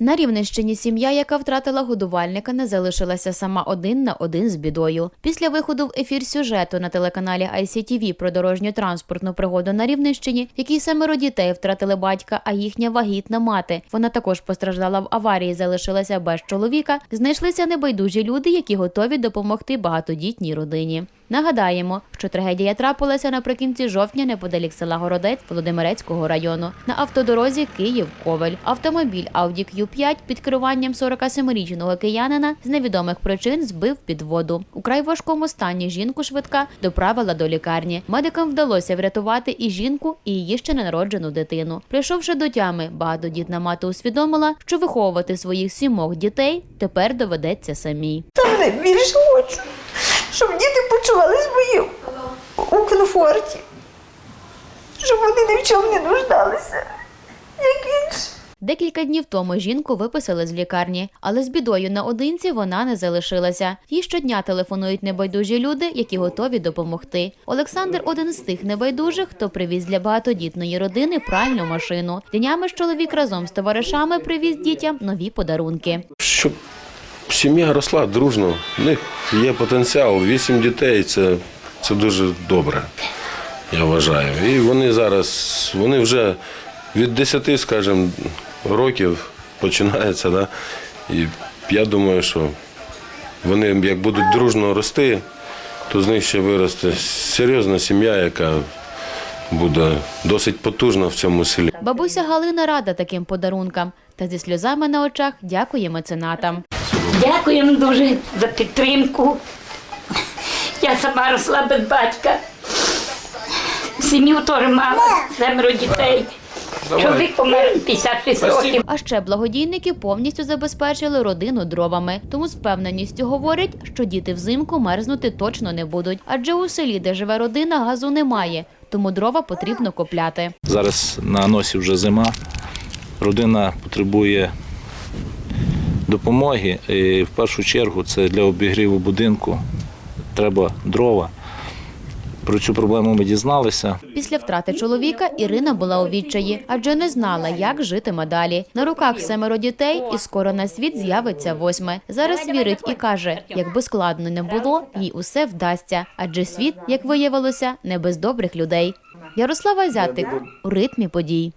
На Рівненщині сім'я, яка втратила годувальника, не залишилася сама один на один з бідою. Після виходу в ефір сюжету на телеканалі ICTV про дорожню транспортну пригоду на Рівненщині, якій семеро дітей втратили батька, а їхня вагітна мати. Вона також постраждала в аварії, залишилася без чоловіка. Знайшлися небайдужі люди, які готові допомогти багатодітній родині. Нагадаємо, що трагедія трапилася наприкінці жовтня неподалік села Городець Володимирецького району на автодорозі Київ-Ковель. Автомобіль Audi Q5 під керуванням 47-річного киянина з невідомих причин збив під воду. У край важкому стані жінку швидка доправила до лікарні. Медикам вдалося врятувати і жінку, і її ще ненароджену дитину. Прийшовши до тями, багатодітна мати усвідомила, що виховувати своїх сімох дітей тепер доведеться самій. Саме найбільше хочу, щоб діти почувались мої у комфорті, щоб вони ні в чому не нуждалися, як інші. Декілька днів тому жінку виписали з лікарні, але з бідою наодинці вона не залишилася. Їй щодня телефонують небайдужі люди, які готові допомогти. Олександр один з тих небайдужих, хто привіз для багатодітної родини пральну машину. Днями ж чоловік разом з товаришами привіз дітям нові подарунки. щоб сім'я росла дружно. В них є потенціал. Вісім дітей це, це дуже добре, я вважаю. І вони зараз, вони вже від 10, скажімо, років починається. Да? І я думаю, що вони як будуть дружно рости, то з них ще виросте серйозна сім'я, яка буде досить потужна в цьому селі. Бабуся Галина рада таким подарункам та зі сльозами на очах дякує меценатам. Дякуємо дуже за підтримку. Я сама росла без батька. Сім'ю теж мала, семеро дітей. Чоловік помер у 56 років. А ще благодійники повністю забезпечили родину дровами. Тому з впевненістю говорять, що діти взимку мерзнути точно не будуть. Адже у селі, де живе родина, газу немає, тому дрова потрібно купляти. Зараз на носі вже зима. Родина потребує допомоги. І в першу чергу це для обігріву будинку. Треба дрова. Про цю проблему ми дізналися. Після втрати чоловіка Ірина була у відчаї, адже не знала, як житиме далі. На руках семеро дітей, і скоро на світ з'явиться восьме. Зараз вірить і каже, якби складно не було, їй усе вдасться. Адже світ, як виявилося, не без добрих людей. Ярослава Зятик у ритмі подій.